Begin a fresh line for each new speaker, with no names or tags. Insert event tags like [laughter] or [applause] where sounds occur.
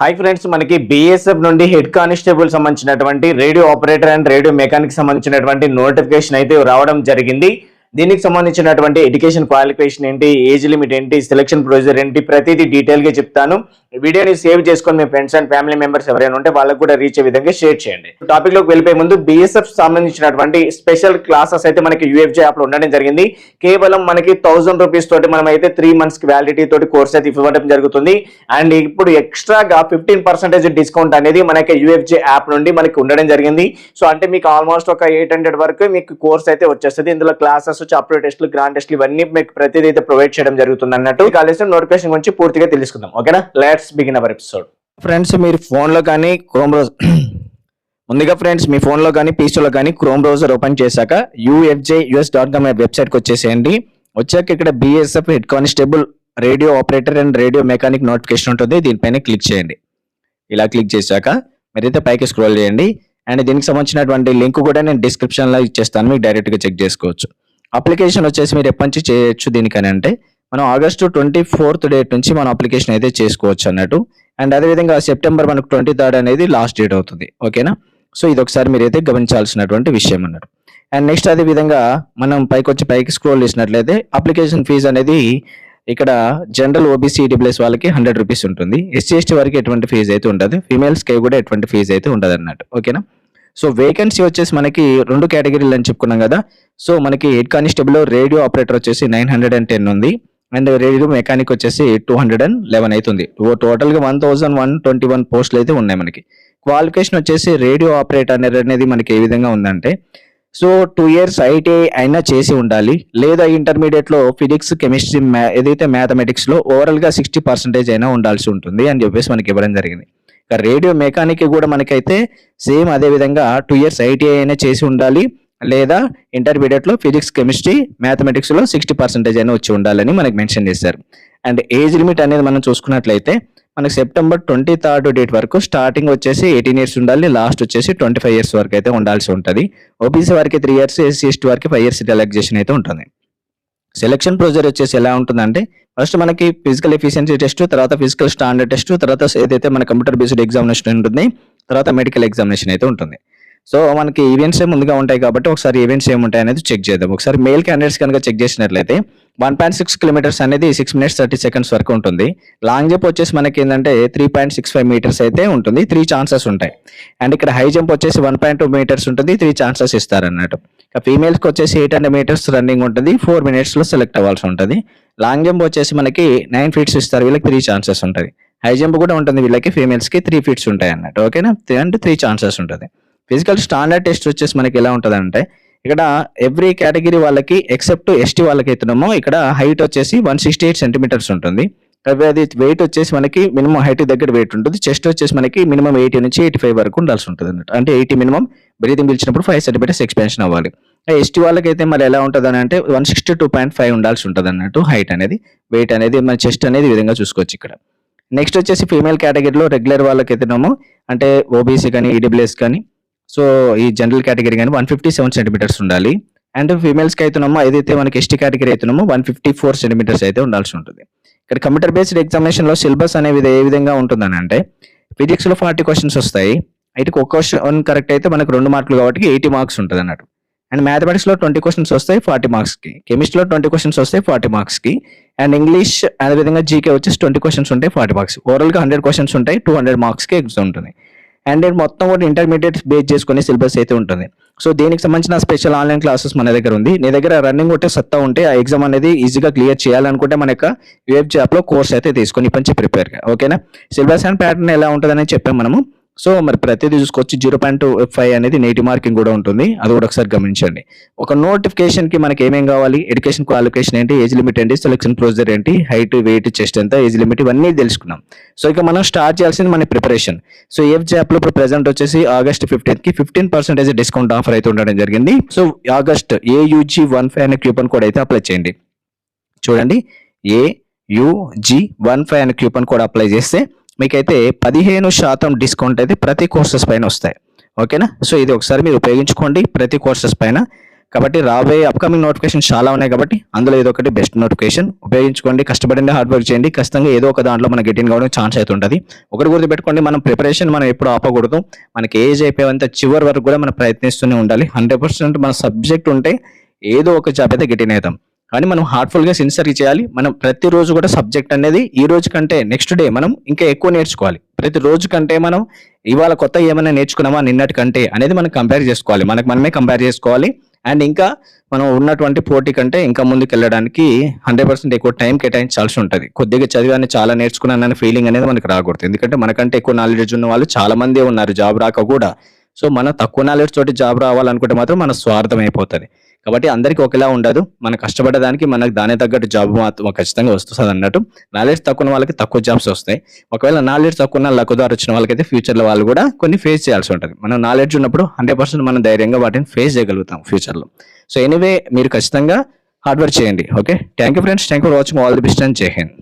Hi friends మనకి BSF నుండి head constable సంబంధించినటువంటి radio operator and radio mechanic సంబంధించినటువంటి నోటిఫికేషన్ అయితే రావడం జరిగింది. దీనికి సంబంధించినటువంటి ఎడ్యుకేషన్ క్వాలిఫికేషన్ ఏంటి ఏజ్ లిమిట్ ఏంటి సెలక్షన్ ప్రొసీజర్ ఏంటి ప్రతిదీ డీటెయిల్గా చెప్తాను. వీడియోని సేవ్ చేసుకొని మీ ఫ్రెండ్స్ అండ్ ఫ్యామిలీ మెంబర్స్ ఎవరైనా ఉంటే వాళ్ళకు కూడా రీచ్ అయ్యే విధంగా షేర్ చేయండి. టాపిక్లోకి వెళ్ళిపోయే ముందు బీఎస్ఎఫ్ సంబంధించినటువంటి స్పెషల్ క్లాసెస్ అయితే మనకి యూఎఫ్జే యాప్లో ఉండడం జరిగింది. కేవలం మనకి థౌసండ్ రూపీస్ తోటి మనం అయితే త్రీ మంత్స్కి వ్యాలిడిటీ తోటి కోర్స్ అయితే ఇవ్వడం జరుగుతుంది. అండ్ ఇప్పుడు ఎక్స్ట్రాగా ఫిఫ్టీన్ పర్సెంటేజ్ డిస్కౌంట్ అనేది మనకి యూఎఫ్జే యాప్ నుండి మనకి ఉండడం జరిగింది. సో అంటే మీకు ఆల్మోస్ట్ ఒక ఎయిట్ హండ్రెడ్ వరకు మీకు కోర్స్ అయితే వచ్చేస్తుంది. ఇందులో క్లాసెస్ చాప్టర్ టెస్ట్లు గ్రాండ్ టెస్ట్లు ఇవన్నీ మీకు ప్రతిదీ అయితే ప్రొవైడ్ చేయడం జరుగుతుంది అన్నట్టు. కాలేజ్ నోటిఫికేషన్ గురించి పూర్తిగా తెలుసుకుందాం ఓకేనా? Let's begin our episode friends మీరు ఫోన్లో కానీ క్రోమ్ బ్రౌజర్ [clears throat] ముందుగా ఫ్రెండ్స్ మీ ఫోన్లో కానీ పీసీలో కానీ క్రోమ్ బ్రౌజర్ ఓపెన్ చేశాక యూఎఫ్జే యూఎస్ డాట్ కామ్ వెబ్సైట్కి వచ్చేసేయండి. వచ్చాక ఇక్కడ BSF head constable radio operator and radio mechanic notification ఉంటుంది. దీనిపైన క్లిక్ చేయండి. ఇలా క్లిక్ చేశాక మీరైతే పైకి స్క్రోల్ చేయండి. అండ్ దీనికి సంబంధించినటువంటి లింక్ కూడా నేను డిస్క్రిప్షన్లో ఇచ్చేస్తాను. మీకు డైరెక్ట్గా చెక్ చేసుకోవచ్చు. అప్లికేషన్ వచ్చేసి మీరు ఎప్పటి నుంచి చేయొచ్చు దీనికని అంటే మనం ఆగస్టు ట్వంటీ ఫోర్త్ డేట్ నుంచి మనం అప్లికేషన్ అయితే చేసుకోవచ్చు అన్నట్టు. అండ్ అదేవిధంగా సెప్టెంబర్ మనకు ట్వంటీ థర్డ్ అనేది లాస్ట్ డేట్ అవుతుంది. ఓకేనా సో ఇది ఒకసారి మీరైతే గమనించాల్సినటువంటి విషయం అన్నట్టు. అండ్ నెక్స్ట్ అదే విధంగా మనం పైకి వచ్చి పైకి స్క్రోల్ చేసినట్లయితే అప్లికేషన్ ఫీజు అనేది ఇక్కడ జనరల్ ఓబీసీ ఈడబ్ల్యూఎస్ వాళ్ళకి హండ్రెడ్ రూపీస్ ఉంటుంది. ఎస్సీ ఎస్టీ వారికి ఎటువంటి ఫీజు అయితే ఉండదు. ఫీమేల్స్కి కూడా ఎటువంటి ఫీజు అయితే ఉండదు అన్నట్టు. ఓకేనా సో వేకెన్సీ వచ్చేసి మనకి రెండు కేటగిరీలు అని చెప్పుకున్నాం కదా. సో మనకి హెడ్ కానిస్టేబుల్ రేడియో ఆపరేటర్ వచ్చేసి నైన్ హండ్రెడ్ అండ్ టెన్ ఉంది. అండ్ రేడియో మెకానిక్ వచ్చేసి టూ హండ్రెడ్ అండ్ లెవెన్ అవుతుంది టోటల్గా one thousand one twenty one పోస్టులు అయితే ఉన్నాయి మనకి. క్వాలిఫికేషన్ వచ్చేసి రేడియో ఆపరేటర్ అనేది మనకి ఏ విధంగా ఉందంటే సో టూ ఇయర్స్ ఐటీఐ అయినా చేసి ఉండాలి. లేదా ఇంటర్మీడియట్లో ఫిజిక్స్ కెమిస్ట్రీ ఏదైతే మ్యాథమెటిక్స్లో ఓవరాల్గా సిక్స్టీ పర్సెంటేజ్ అయినా ఉండాల్సి ఉంటుంది అని చెప్పేసి మనకి ఇవ్వడం జరిగింది. ఇక రేడియో మెకానిక్ కూడా మనకైతే సేమ్ అదే విధంగా టూ ఇయర్స్ ఐటీఐ అయినా చేసి ఉండాలి. లేదా ఇంటర్మీడియట్లో ఫిజిక్స్ కెమిస్ట్రీ మ్యాథమెటిక్స్లో సిక్స్టీ పర్సెంటేజ్ అయినా వచ్చి ఉండాలని మనకి మెన్షన్ చేశారు. అండ్ ఏజ్ లిమిట్ అనేది మనం చూసుకున్నట్లయితే మనకి సెప్టెంబర్ ట్వంటీ థర్డ్ డేట్ వరకు స్టార్టింగ్ వచ్చేసి ఎయిటీన్ ఇయర్స్ ఉండాలి. లాస్ట్ వచ్చేసి ట్వంటీ ఫైవ్ ఇయర్స్ వరకు అయితే ఉండాల్సి ఉంటుంది. ఓబీసీ వారికి త్రీ ఇయర్స్ ఎస్సీ ఎస్టీ వారికి ఫైవ్ ఇయర్స్ రిలాక్సేషన్ అయితే ఉంటుంది. సెలక్షన్ ప్రొసీజర్ వచ్చేసి ఎలా ఉంటుందంటే ఫస్ట్ మనకి ఫిజికల్ ఎఫిషియన్సీ టెస్ట్ తర్వాత ఫిజికల్ స్టాండర్డ్ టెస్ట్ తర్వాత ఏదైతే మన కంప్యూటర్ బేస్డ్ ఎగ్జామినేషన్ ఉంటుంది తర్వాత మెడికల్ ఎగ్జామినేషన్ అయితే ఉంటుంది. సో మనకి ఈవెంట్స్ ముందుగా ఉంటాయి కాబట్టి ఒకసారి ఈవెంట్స్ ఏముంటాయి అనేది చెక్ చేద్దాం. ఒకసారి మెయిల్ క్యాండిడేట్స్ కనుక చెక్ చేసినట్లయితే వన్ పాయింట్ సిక్స్ కిలోమీటర్స్ అనేది సిక్స్ మినిట్స్ థర్టీ సెకండ్స్ వరకు ఉంటుంది. లాంగ్ జంప్ వచ్చేసి మనకి ఏంటంటే three point six five metres అయితే ఉంటుంది. త్రీ ఛాన్సెస్ ఉంటాయి. అండ్ ఇక్కడ హై జంప్ వచ్చేసి వన్ పాయింట్ టూ మీటర్స్ ఉంటుంది. త్రీ ఛాన్సెస్ ఇస్తారన్నట్టు. ఇక ఫీమేల్స్కి వచ్చేసి ఎయిట్ హండ్రెడ్ మీటర్స్ రన్నింగ్ ఉంటుంది. ఫోర్ మినిట్స్లో సెలెక్ట్ అవ్వాల్సి ఉంటుంది. లాంగ్ జంప్ వచ్చేసి మనకి నైన్ ఫీట్స్ ఇస్తారు. వీళ్ళకి త్రీ ఛాన్సెస్ ఉంటుంది హై జంప్ కూడా ఉంటుంది వీళ్ళకి ఫీమేల్స్కి త్రీ ఫీట్స్ ఉంటాయి అన్నట్టు. ఓకేనా అంటే త్రీ ఛాన్సెస్ ఉంటుంది. ఫిజికల్ స్టాండర్డ్ టెస్ట్ వచ్చేసి మనకి ఎలా ఉంటుంది అంటే ఇక్కడ ఎవ్రీ కేటగిరీ వాళ్ళకి ఎక్సెప్ట్ ఎస్టీ వాళ్ళకి అయితేనేమో ఇక్కడ హైట్ వచ్చేసి వన్ సిక్స్టీ ఎయిట్ సెంటీమీటర్స్ ఉంటుంది. అది వెయిట్ వచ్చేసి మనకి మినిమం హైట్ దగ్గర వెయిట్ ఉంటుంది. చెస్ట్ వచ్చేసి మనకి మినిమం ఎయిటీ నుంచి ఎయిటీ ఫైవ్ వరకు ఉండాల్సి ఉంటుంది అన్నట్టు అంటే ఎయిటీ మినిమం బ్రీతింగ్ పిలిచినప్పుడు ఫైవ్ సెంటీమీటర్స్ ఎక్స్పెన్షన్ అవ్వాలి. ఎస్టీ వాళ్ళకి అయితే మరి ఎలా ఉంటుంది అని అంటే one sixty two point five ఉండాల్సి ఉంటుంది అన్నట్టు హైట్ అనేది వెయిట్ అనేది మన చెస్ట్ అనేది విధంగా చూసుకోవచ్చు ఇక్కడ. నెక్స్ట్ వచ్చేసి ఫీమేల్ కేటగిరీలో రెగ్యులర్ వాళ్ళకి అయితేనేమో అంటే ఓబీసీ కానీ ఈడబ్ల్యూఎస్ కానీ సో ఈ జనరల్ కేటగిరీ కానీ వన్ ఫిఫ్టీ సెవెన్ సెంటీమీటర్స్ ఉండాలి. అండ్ ఫీమేల్స్కి అవుతున్నామో ఏదైతే మనకి ఎస్టీ కేటగిరీ అవుతున్నామో వన్ ఫిఫ్టీ ఫోర్ సెంటీమీటర్స్ అయితే ఉండాల్సి ఉంటుంది. ఇక్కడ కంప్యూటర్ బేస్డ్ ఎగ్జామినేషన్లో సిలబస్ అనేది ఏ విధంగా ఉంటుందని అంటే ఫిజిక్స్లో ఫార్టీ క్వశ్చన్స్ వస్తాయి. అయితే ఒక క్వశ్చన్ కరెక్ట్ అయితే మనకు రెండు మార్కులు కాబట్టి ఎయిటీ మార్క్స్ ఉంటుంది అన్నట్టు అండ్ మ్యాథమెటిక్స్లో ట్వంటీ క్వశ్చన్స్ వస్తాయి ఫార్టీ మార్క్స్కి కెమిస్ట్రీలో ట్వంటీ క్వశ్చన్స్ వస్తాయి ఫార్టీ మార్క్స్కి అండ్ ఇంగ్లీష్ అదేవిధంగా జీకే వచ్చేసి ట్వంటీ క్వశ్చన్స్ ఉంటాయి ఫార్టీ మార్క్స్ ఓవరాల్గా హండ్రెడ్ క్వశ్చన్స్ ఉంటాయి టూ హండ్రెడ్ మార్క్స్కి ఎగ్జామ్ ఉంటుంది. అండ్ మొత్తం కూడా ఇంటర్మీడియట్ బేస్ చేసుకునే సిలబస్ అయితే ఉంటుంది. సో దీనికి సంబంధించిన స్పెషల్ ఆన్లైన్ క్లాసెస్ మన దగ్గర ఉంది. నీ దగ్గర రన్నింగ్ ఉంటే సత్తా ఉంటే ఆ ఎగ్జామ్ అనేది ఈజీగా క్లియర్ చేయాలనుకుంటే మన యొక్క వెబ్ జాప్లో కోర్స్ అయితే తీసుకొని ఇప్పటి నుంచి ప్రిపేర్గా ఓకేనా సిలబస్ అండ్ ప్యాటర్న్ ఎలా ఉంటుందని చెప్పాం మనము. సో మరి ప్రతిదీ చూసుకొచ్చి జీరో పాయింట్ ఫైవ్ అనేది నెగిటివ్ మార్కింగ్ కూడా ఉంటుంది. అది కూడా ఒకసారి గమనించండి. ఒక నోటిఫికేషన్కి మనకి ఏమేం కావాలి? ఎడ్యుకేషన్ క్వాలిఫికేషన్ ఏంటి? ఏజ్ లిమిట్ ఏంటి? సెలక్షన్ ప్రొసీజర్ ఏంటి? హైట్ వెయిట్ చెస్ట్ ఎంత? ఏజ్ లిమిట్ ఇవన్నీ తెలుసుకున్నాం. సో ఇక మనం స్టార్ట్ చేయాల్సింది మన ప్రిపరేషన్. సో ఏఫ్ జాప్లో ఇప్పుడు ప్రెసెంట్ వచ్చేసి ఆగస్ట్ ఫిఫ్టీన్త్కి ఫిఫ్టీన్ పర్సెంటేజ్ డిస్కౌంట్ ఆఫర్ అయితే ఉండడం జరిగింది. So August AUG one five అనే క్యూపన్ కోడ్ అయితే అప్లై చేయండి. చూడండి. ఏ యుజి వన్ ఫైవ్ అనే క్యూపన్ కోడ్ అప్లై చేస్తే మీకైతే పదిహేను శాతం డిస్కౌంట్ అయితే ప్రతి కోర్సెస్ పైన వస్తాయి. ఓకేనా? సో ఇది ఒకసారి మీరు ఉపయోగించుకోండి ప్రతి కోర్సెస్ పైన. కాబట్టి రాబోయే అప్కమింగ్ నోటిఫికేషన్ చాలా ఉన్నాయి కాబట్టి అందులో ఏదో ఒకటి బెస్ట్ నోటిఫికేషన్ ఉపయోగించుకోండి. కష్టపడండి హార్డ్ వర్క్ చేయండి. ఖచ్చితంగా ఏదో ఒక దాంట్లో మనం గెటిన్ కావడం ఛాన్స్ అయితే ఉంటుంది. ఒకటి గుర్తుపెట్టుకోండి మనం ప్రిపరేషన్ మనం ఎప్పుడు ఆపకూడదు. మనకి ఏజ్ అయిపోయేంత చివరి వరకు కూడా మనం ప్రయత్నిస్తూనే ఉండాలి. హండ్రెడ్ పర్సెంట్ మన సబ్జెక్ట్ ఉంటే ఏదో ఒక జాబ్ అయితే గెటిన్ అవుతాం. కానీ మనం హార్ట్ఫుల్గా గా చేయాలి. మనం ప్రతిరోజు కూడా సబ్జెక్ట్ అనేది ఈ రోజు కంటే నెక్స్ట్ డే మనం ఇంకా ఎక్కువ నేర్చుకోవాలి. ప్రతి రోజు కంటే మనం ఇవాళ కొత్త ఏమైనా నేర్చుకున్నామా నిన్నటి కంటే అనేది మనం కంపేర్ చేసుకోవాలి. మనకు మనమే కంపేర్ చేసుకోవాలి. అండ్ ఇంకా మనం ఉన్నటువంటి పోటీ కంటే ఇంకా ముందుకు వెళ్ళడానికి హండ్రెడ్ పర్సెంట్ ఎక్కువ టైం కేటాయించాల్సి ఉంటుంది. కొద్దిగా చదివాన్ని చాలా నేర్చుకున్నానని ఫీలింగ్ అనేది మనకు రాకూడదు. ఎందుకంటే మనకంటే ఎక్కువ నాలెడ్జ్ ఉన్న వాళ్ళు చాలా మంది ఉన్నారు. జాబ్ రాక కూడా. సో మనం తక్కువ నాలెడ్జ్ తోటి జాబ్ రావాలనుకుంటే మాత్రం మన స్వార్థం అయిపోతుంది. కాబట్టి అందరికీ ఒకేలా ఉండదు. మన కష్టపడడానికి మనకు దానికి తగ్గట్టు జాబ్ మాత్రం ఖచ్చితంగా వస్తుంది అన్నట్టు. నాలెడ్జ్ తక్కువ ఉన్న వాళ్ళకి తక్కువ జాబ్స్ వస్తాయి. ఒకవేళ నాలెడ్జ్ తక్కువ ఉన్న లక్ వచ్చిన వాళ్ళకైతే ఫ్యూచర్లో వాళ్ళు కూడా కొన్ని ఫేస్ చేయాల్సి ఉంటుంది. మనం నాలెడ్జ్ ఉన్నప్పుడు హండ్రెడ్ పర్సెంట్ మనం ధైర్యంగా వాటిని ఫేస్ చేయగలుగుతాం ఫ్యూచర్లో సో ఎనీవే మీరు ఖచ్చితంగా హార్డ్ వర్క్ చేయండి. Okay thank you friends thank you for watching all the best and జై హింద్